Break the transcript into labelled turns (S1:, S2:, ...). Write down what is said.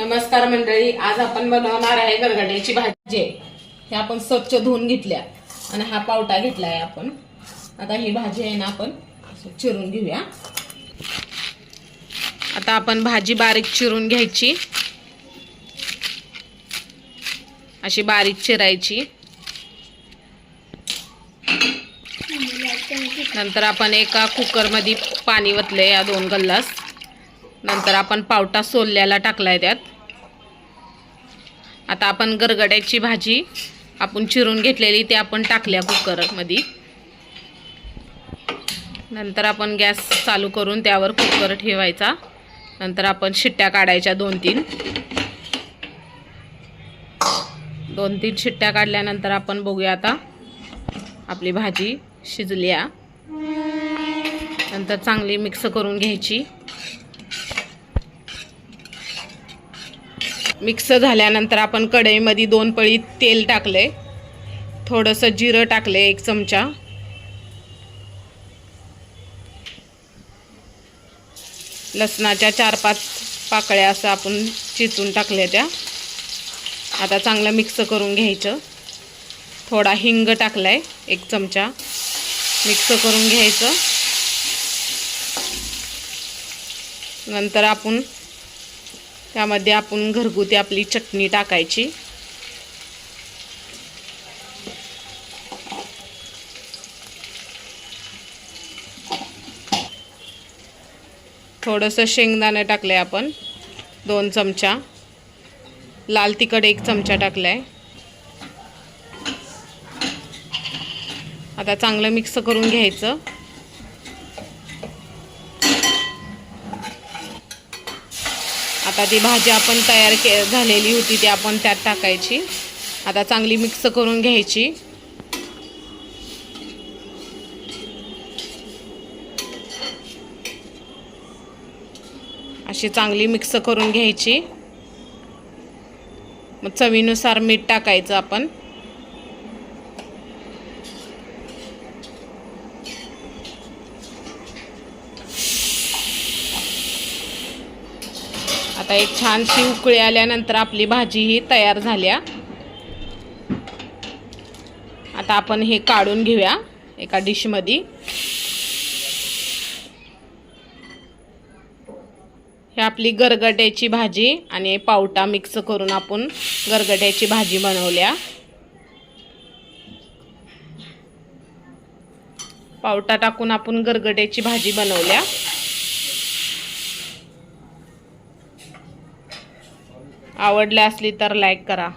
S1: नमस्कार मंडळी आज आपण बनवणार आहे गरगड्याची भाजी. हे आपण स्वच्छ धुवून घेतल्या आणि हा पावटा घेतलाय आपण. आता ही भाजी आहे ना आपण चिरून घेऊया. आता आपण भाजी बारीक चिरून घ्यायची. अशी बारीक चिरायची. नंतर आपण एका कुकरमध्ये पाणी वतले या दोन गल्लास. नंतर आपण पावटा सोलल्याला टाकलाय त्यात. आता आपण गरगड्याची भाजी आपण चिरून घेतलेली ती आपण टाकल्या कुकरमध्ये. नंतर आपण गॅस चालू करून त्यावर कुकर ठेवायचा. नंतर आपण शिट्ट्या काढायच्या दोन तीन. दोन तीन शिट्ट्या काढल्यानंतर आपण बघूया आता आपली भाजी शिजल्या. नंतर चांगली मिक्स करून घ्यायची. मिक्स झाल्यानंतर आपण कढईमध्ये दोन पळी तेल टाकले थोडंसं जिरं टाकले एक चमचा. लसणाच्या चार पाच पाकळ्या असं आपण चिचून टाकल्या त्या. आता चांगलं मिक्स करून घ्यायचं. थोडा हिंग टाकलाय एक चमचा. मिक्स करून घ्यायचं. नंतर आपण त्यामध्ये आपण घरगुती आपली चटणी टाकायची. थोडंसं शेंगदाणं टाकलं आहे आपण दोन चमचा. लाल तिखट एक चमचा टाकला आहे आता चांगलं मिक्स करून घ्यायचं. आता ती भाजी आपण तयार के झालेली होती ती आपण त्यात टाकायची. आता चांगली मिक्स करून घ्यायची. अशी चांगली मिक्स करून घ्यायची. मग चवीनुसार मीठ टाकायचं आपण. आता एक छानशी उकळी आल्यानंतर आपली भाजी ही तयार झाल्या. आता आपण हे काढून घेऊया एका डिशमध्ये हे आपली गरगट्याची भाजी आणि पावटा मिक्स करून आपण गरगट्याची भाजी बनवल्या. पावटा टाकून आपण गरगट्याची भाजी बनवल्या. आवडल्या असली तर लाईक करा.